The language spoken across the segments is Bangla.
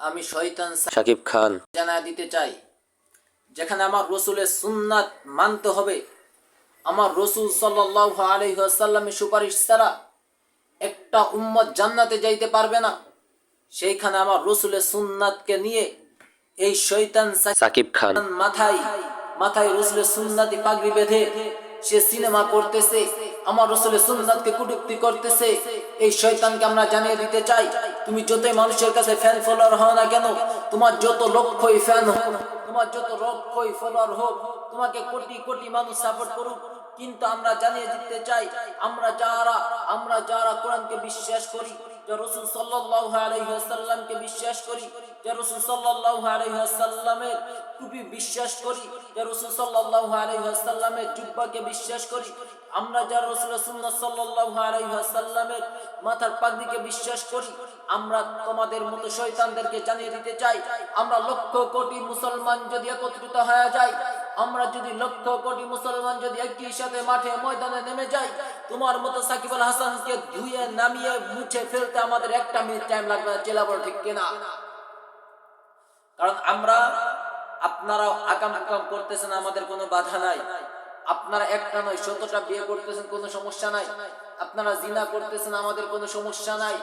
আমি শয়তান শাকিব খান। জানা দিতে চাই যেখানে আমার রসুলের সুন্নাত মানতে হবে। আমার রসুল সাল্লাহ আলহিহাসাল্লামের সুপারিশ ছাড়া একটা উম্মত জান্নাতে যাইতে পারবে না। সেইখানে আমার রসুলের সুন্নাতকে নিয়ে এই শৈতান সাকিব খান। মাথায় মাথায় রসুলের সুন্নাতি পাগড়ি বেঁধে সে সিনেমা করতেছে, আমার রসুলের সুন্নাতকে কুটুক্তি করতেছে। এই শয়তানকে আমরা জানিয়ে দিতে চাই, তুমি যতই মানুষের কাছে ফ্যান ফলোয়ার হও না কেন, তোমার যত লক্ষ্যই ফ্যান হোক, তোমার যত লক্ষ্যই ফলোয়ার হোক, তোমাকে কোটি কোটি মানুষ সাপোর্ট করুক। কিন্তু আমরা জানিয়ে দিতে চাই, আমরা যারা আমরা যারা কোরআনকে বিশ্বাস করি আমরা মাথার পাগড়িকে বিশ্বাস করি, আমরা তোমাদের মতো শয়তানদেরকে জানিয়ে দিতে চাই, আমরা লক্ষ কোটি মুসলমান যদি একত্রিত হয়ে যায় আমরা যদি লক্ষ কোটি মুসলমান যদি একই সাথে মাঠে ময়দানে নেমে যাই, তোমার মতো সাকিব আল হাসানকে ধুয়ে নামিয়ে মুছে ফেলতে আমাদের একটা মিনিট টাইম লাগবে না। চেলা বড় ঠিক কিনা? কারণ আমরা আপনারা আকাম আকাম করতেছেন, আমাদের কোনো বাধা নাই। আপনারা একটা নয় শতটা বিয়ে করতেছেন, কোনো সমস্যা নাই। আপনারা জিনা করতেছেন, আমাদের কোনো সমস্যা নাই।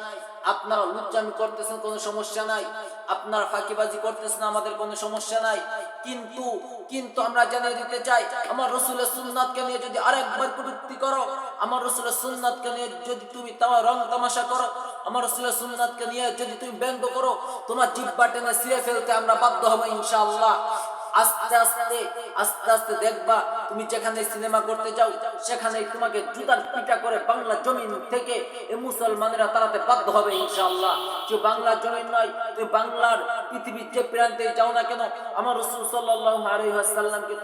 আপনারা লুচ্চামি করতেছেন, কোনো সমস্যা নাই। আপনারা ফাঁকিবাজি করতেছেন, আমাদের কোনো সমস্যা নাই। কিন্তু কিন্তু আমরা জানিয়ে দিতে চাই, আমার রসুলের সুন্নাতকে নিয়ে যদি আরেকবার কটুক্তি করো, আমার রসুলের সুন্নাতকে নিয়ে যদি তুমি তোমার রং তামাশা করো, আমার রসুলের সুন্নাতকে নিয়ে যদি তুমি ব্যঙ্গ করো, তোমার জিব্বা টেনে সিরে ফেলতে আমরা বাধ্য হব ইনশাআল্লাহ। আস্তে আস্তে আস্তে আস্তে দেখবা, তুমি যেখানে সিনেমা করতে যাও সেখানে তোমাকে জুতার পিটা করে বাংলা জমিন থেকে এ মুসলমানেরা তাড়াতে বাধ্য হবে, ইনশাআল্লাহ। যে বাংলা জমিন নয়, তুমি বাংলার পৃথিবীর যে প্রান্তে যাও না কেন, আমার রসুল সাল্লাহ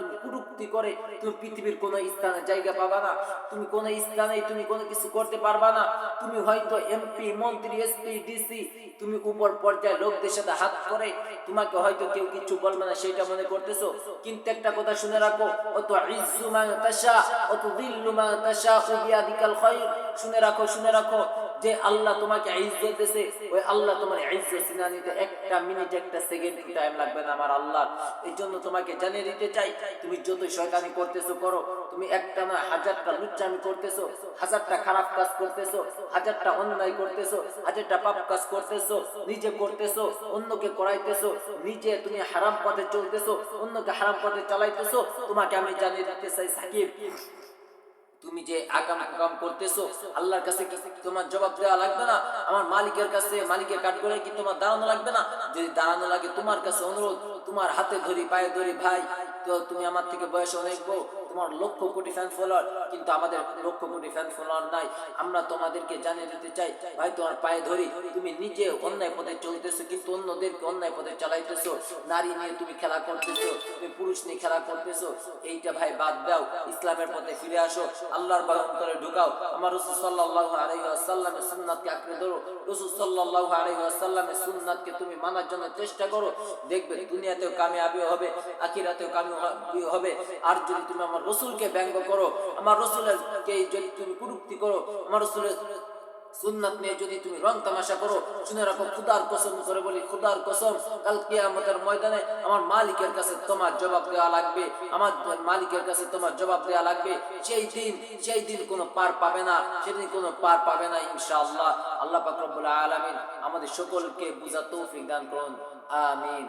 তুমি কুরুক্তি করে, তুমি পৃথিবীর কোনো স্থানে জায়গা পাবা না। তুমি কোনো স্থানে তুমি কোনো কিছু করতে পারবা না। তুমি হয়তো এমপি মন্ত্রী এসপি ডিসি তুমি উপর পর্যায়ে লোকদের সাথে হাত করে তোমাকে হয়তো কেউ কিছু বলবে না, সেটা মনে করতেছো। কিন্তু একটা কথা শুনে রাখো, অত ইজ্জু মা তাশা, অত দিল্লু মা তাশা বিয়াদিকাল খায়র শুনে রাখো শুনে রাখো। যে আল্লাহ তোমাকে ইজ্জত দিয়েছে, ওই আল্লাহ তোমার ইজ্জত সিনা নিতে একটা মিনিট, একটা সেকেন্ড টাইম লাগবে না আমার আল্লাহ। এই জন্য তোমাকে জানিয়ে দিতে চাই, তুমি যত শয়তানি করতেছো করো, তুমি একটা না হাজারটা লুচ্চামি করতেছো, হাজারটা খারাপ কাজ করতেছো, হাজারটা অন্যায় করতেছো, হাজারটা পাপ কাজ করতেছো, নিজে করতেছো, অন্যকে করাইতেছো, নিজে তুমি হারাম পথে চলতেছো, অন্যকে হারাম পথে চালাইতেছো, তোমাকে আমি জানিয়ে দিতে চাই সাকিব। তুমি যে আকাম আকাম করতেছো, আল্লাহর কাছে কি তোমার জবাব দেওয়া লাগবে না? আমার মালিকের কাছে, মালিকের কাঠ করে কি তোমার দাঁড়ানো লাগবে না? যদি দাঁড়ানো লাগে তোমার কাছে অনুরোধ, তোমার হাতে ধরি, পায়ে ধরি, ভাই, তো তুমি আমার থেকে বয়স অনেক বউ তোমার লক্ষ কোটি ফ্যান ফলোয়ার কিন্তু আমাদের লক্ষ কোটি ফ্যান ফলোয়ার নাই। আমরা তোমাদেরকে জানিয়ে দিতে চাই, ভাই, তোমার পায়ে ধরি। তুমি নিজে অন্যায় পথে চলতেছো, কিন্তু অন্যদেরকে অন্যায় পথে চালাইতেছো। নারী নিয়ে তুমি খেলা করতেছো, তুমি পুরুষ নিয়ে খেলা করতেছো। এইটা ভাই বাদ দাও, ইসলামের পথে ফিরে আসো। আল্লাহর ঢুকাও। আমার রসুল সাল্লাহ সুন্নাতকে আঁকড়ে ধরো। রসুল সাল্লাহ সুন্নাতকে তুমি মানার জন্য চেষ্টা করো। দেখবে দুনিয়াতেও কামিয়াবি হবে, আখিরাতেও কামিয়াবি হবে। আর যদি তুমি আমার রসুলকে ব্যঙ্গ করো। আমার রসুলের কে যদি তুমি কুরুক্তি করো, আমার রসুলের সুন্নাত নিয়ে যদি তুমি রং তামাশা করো, শুনে রাখো, খুদার কসম করে বলি, খুদার কসম, কাল কিয়ামতের ময়দানে আমার মালিকের কাছে তোমার জবাব দেওয়া লাগবে। আমার মালিকের কাছে তোমার জবাব দেওয়া লাগবে। সেই দিন সেই দিন কোনো পার পাবে না, সেদিন কোনো পার পাবে না, ইনশাআল্লাহ। আল্লাহ পাক রব্বুল আলামিন আমাদের সকলকে বুঝা তৌফিক দান করুন। আমিন।